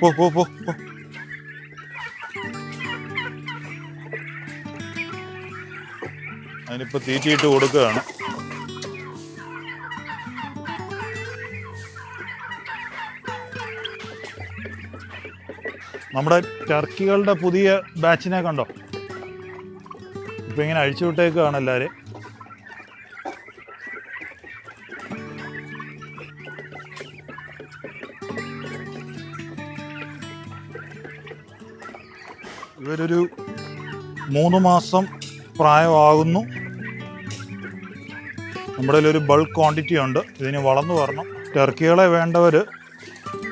പോ പോ പോ പോ. അതിനിപ്പോ തീറ്റിയിട്ട് കൊടുക്കുകയാണ്. നമ്മുടെ ടർക്കികളുടെ പുതിയ ബാച്ചിനെ കണ്ടോ? ഇപ്പൊ ഇങ്ങനെ അഴിച്ചു വിട്ടേക്കുകയാണ് എല്ലാവരും ഇവരൊരു മൂന്ന് മാസം പ്രായമാകുന്നു. നമ്മുടെ ഒരു ബൾക്ക് ക്വാണ്ടിറ്റി ഉണ്ട്. ഇതിന് വളർന്നു വരണം. ടർക്കികളെ വേണ്ടവർ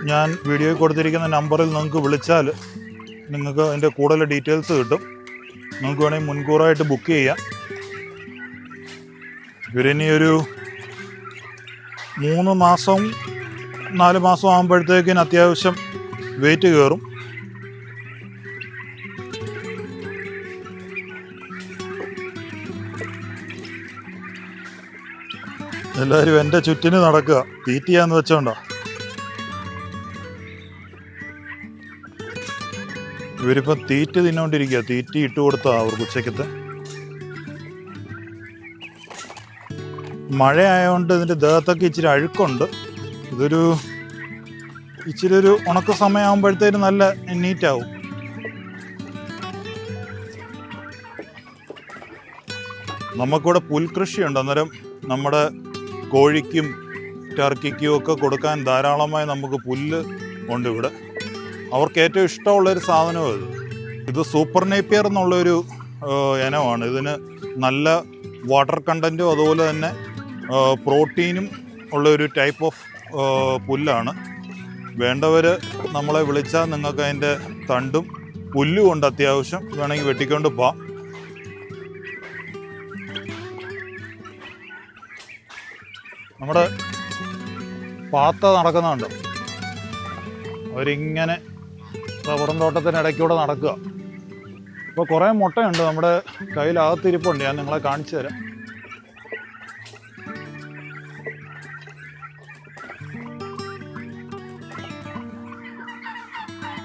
ഞാൻ വീഡിയോയിൽ കൊടുത്തിരിക്കുന്ന നമ്പറിൽ നിങ്ങൾക്ക് വിളിച്ചാൽ നിങ്ങൾക്ക് അതിന്റെ കൂടുതൽ ഡീറ്റെയിൽസ് കിട്ടും. നിങ്ങൾക്ക് വേണമെങ്കിൽ മുൻകൂറായിട്ട് ബുക്ക് ചെയ്യാം. ഇവരിനി ഒരു മൂന്ന് മാസം നാല് മാസം ആകുമ്പോഴത്തേക്കിന് അത്യാവശ്യം വെയിറ്റ് കയറും. എല്ലാവരും എന്റെ ചുറ്റിന് നടക്കുക. തീറ്റിയാന്ന് വെച്ചോണ്ടോ? ഇവരിപ്പം തീറ്റ തിന്നോണ്ടിരിക്കുക തീറ്റ ഇട്ട് കൊടുത്താ അവർക്ക് ഉച്ചക്കത്തെ മഴ ആയതുകൊണ്ട് ഇതിന്റെ ദേഹത്തൊക്കെ ഇച്ചിരി അഴുക്കുണ്ട്. ഇതൊരു ഇച്ചിരി ഒരു ഉണക്ക സമയമാകുമ്പോഴത്തേക്കും നല്ല നീറ്റാവും. നമുക്കിവിടെ പുൽകൃഷിയുണ്ട്. അന്നേരം നമ്മുടെ കോഴിക്കും ടർക്കിക്കും ഒക്കെ കൊടുക്കാൻ ധാരാളമായി നമുക്ക് പുല്ല് ഉണ്ട് ഇവിടെ. അവർക്ക് ഏറ്റവും ഇഷ്ടമുള്ളൊരു സാധനവും ഇത് ഇത് സൂപ്പർ നേപ്പിയർ എന്നുള്ളൊരു ഇനമാണ്. ഇതിന് നല്ല വാട്ടർ കണ്ടന്റും അതുപോലെ തന്നെ പ്രോട്ടീനും ഉള്ള ഒരു ടൈപ്പ് ഓഫ് പുല്ലാണ്. വേണ്ടവർ നമ്മളെ വിളിച്ചാൽ നിങ്ങൾക്ക് അതിന്റെ തണ്ടും പുല്ലും ഉണ്ട് അത്യാവശ്യം. വേണമെങ്കിൽ വെട്ടിക്കൊണ്ട് പോവാം. നമ്മുടെ പാത്ത നടക്കുന്നുണ്ട്. അവരിങ്ങനെ റബ്ബറും തോട്ടത്തിന് ഇടയ്ക്കൂടെ നടക്കുക. ഇപ്പോൾ കുറേ മുട്ടയുണ്ട് നമ്മുടെ കയ്യിലകത്തിരിപ്പുണ്ട്. ഞാൻ നിങ്ങളെ കാണിച്ചു തരാം.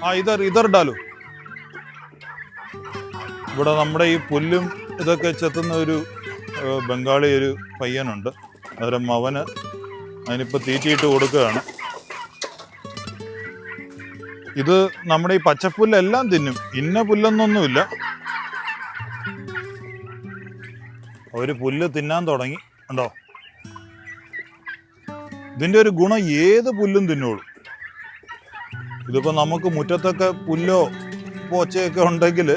ആ ഇതർ ഇതറിടാലോ ഇവിടെ നമ്മുടെ ഈ പുല്ലും ഇതൊക്കെ ചെത്തുന്ന ഒരു ബംഗാളി ഒരു പയ്യനുണ്ട്. അന്നേരം അവന് അതിനിപ്പോൾ തീറ്റിയിട്ട് കൊടുക്കുകയാണ്. ഇത് നമ്മുടെ ഈ പച്ചപ്പുല്ലെല്ലാം തിന്നും. ഇന്ന പുല്ലെന്നൊന്നുമില്ല. അവർ പുല്ല് തിന്നാൻ തുടങ്ങി. ഉണ്ടോ ഇതിന്റെ ഒരു ഗുണം ഏത് പുല്ലും തിന്നോളൂ. ഇതിപ്പോൾ നമുക്ക് മുറ്റത്തൊക്കെ പുല്ലോ പോച്ചയൊക്കെ ഉണ്ടെങ്കിൽ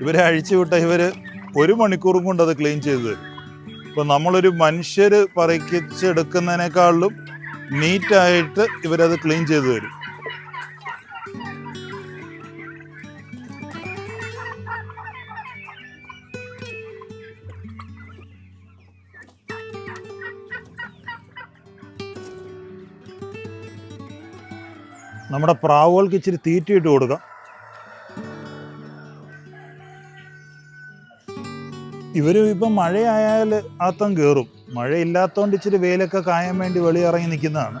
ഇവരെ അഴിച്ചു വിട്ട ഇവർ ഒരു മണിക്കൂറും കൊണ്ട് അത് ക്ലീൻ ചെയ്തു തരും. ഇപ്പൊ നമ്മളൊരു മനുഷ്യര് പറിക്കിച്ചെടുക്കുന്നതിനേക്കാളും നീറ്റായിട്ട് ഇവരത് ക്ലീൻ ചെയ്തു തരും. നമ്മുടെ പ്രാവുകൾക്ക് ഇച്ചിരി തീറ്റിയിട്ട് കൊടുക്കാം. ഇവർ ഇപ്പം മഴയായാൽ ആത്തം കയറും മഴയില്ലാത്തതുകൊണ്ട് ഇച്ചിരി വെയിലൊക്കെ കായാൻ വേണ്ടി വെളിയിറങ്ങി നിൽക്കുന്നതാണ്.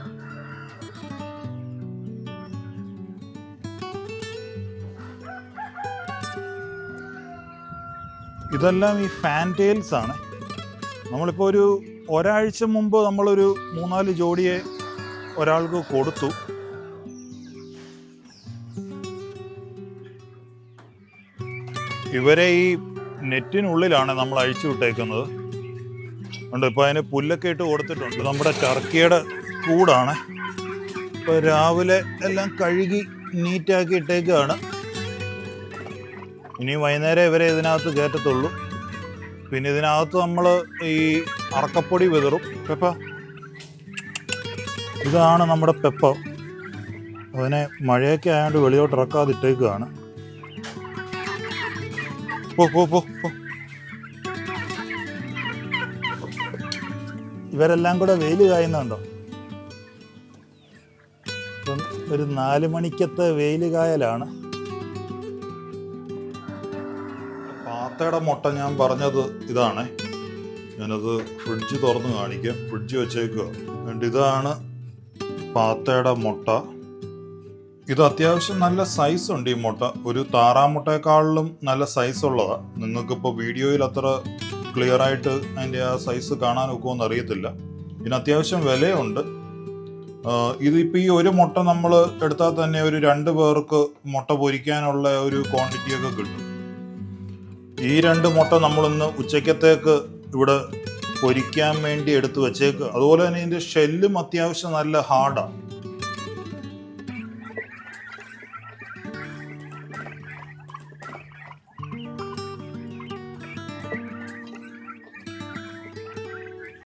ഇതെല്ലാം ഈ ഫാൻ ടെയിൽസ് ആണ്. നമ്മളിപ്പോൾ ഒരു ഒരാഴ്ച മുമ്പ് നമ്മളൊരു മൂന്നാൽ ജോഡിയെ ഒരാൾക്ക് കൊടുത്തു. ഇവരെ ഈ നെറ്റിനുള്ളിലാണ് നമ്മൾ അഴിച്ചു വിട്ടേക്കുന്നത്. ഉണ്ട് ഇപ്പോൾ അതിന് പുല്ലൊക്കെ ഇട്ട് കൊടുത്തിട്ടുണ്ട്. നമ്മുടെ ടർക്കിയുടെ കൂടാണ്. ഇപ്പോൾ രാവിലെ എല്ലാം കഴുകി നീറ്റാക്കി ഇട്ടേക്കുകയാണ് ഇനി വൈകുന്നേരം ഇവരെ ഇതിനകത്ത് കയറ്റത്തുള്ളൂ. പിന്നെ ഇതിനകത്ത് നമ്മൾ ഈ അറക്കപ്പൊടി വിതറും. പെപ്പ. ഇതാണ് നമ്മുടെ പെപ്പ. അതിനെ മഴയൊക്കെ ആയതുകൊണ്ട് വെളിയോട്ട് ഇറക്കാതെ ഇട്ടേക്കുകയാണ് പോ പോ പോ. ഇവരെല്ലാം കൂടെ വെയിൽ കായുന്നുണ്ടോ? ഒരു നാല് മണിക്കത്തെ വെയിൽ കായലാണ്. പാത്തയുടെ മുട്ട ഞാൻ പറഞ്ഞത് ഇതാണ്. ഞാനത് ഫ്രിഡ്ജ് തുറന്ന് കാണിക്കാം. ഫ്രിഡ്ജ് വെച്ചേക്കുക ഇതാണ് പാത്തയുടെ മുട്ട. ഇത് അത്യാവശ്യം നല്ല സൈസ് ഉണ്ട് ഈ മുട്ട. ഒരു താറാമുട്ടയെക്കാളിലും നല്ല സൈസ് ഉള്ളതാ. നിങ്ങൾക്കിപ്പോൾ വീഡിയോയിൽ അത്ര ക്ലിയർ ആയിട്ട് അതിന്റെ ആ സൈസ് കാണാൻ ഒക്കുമെന്ന് അറിയത്തില്ല. ഇതിന് അത്യാവശ്യം വിലയുണ്ട്. ഇതിപ്പോൾ ഈ ഒരു മുട്ട നമ്മൾ എടുത്താൽ തന്നെ ഒരു രണ്ട് പേർക്ക് മുട്ട പൊരിക്കാനുള്ള ഒരു ക്വാണ്ടിറ്റിയൊക്കെ കിട്ടും. ഈ രണ്ട് മുട്ട നമ്മളിന്ന് ഉച്ചക്കത്തേക്ക് ഇവിടെ പൊരിക്കാൻ വേണ്ടി എടുത്തു വെച്ചേക്ക്. അതുപോലെ തന്നെ ഇതിന്റെ ഷെല്ലും അത്യാവശ്യം നല്ല ഹാർഡാണ്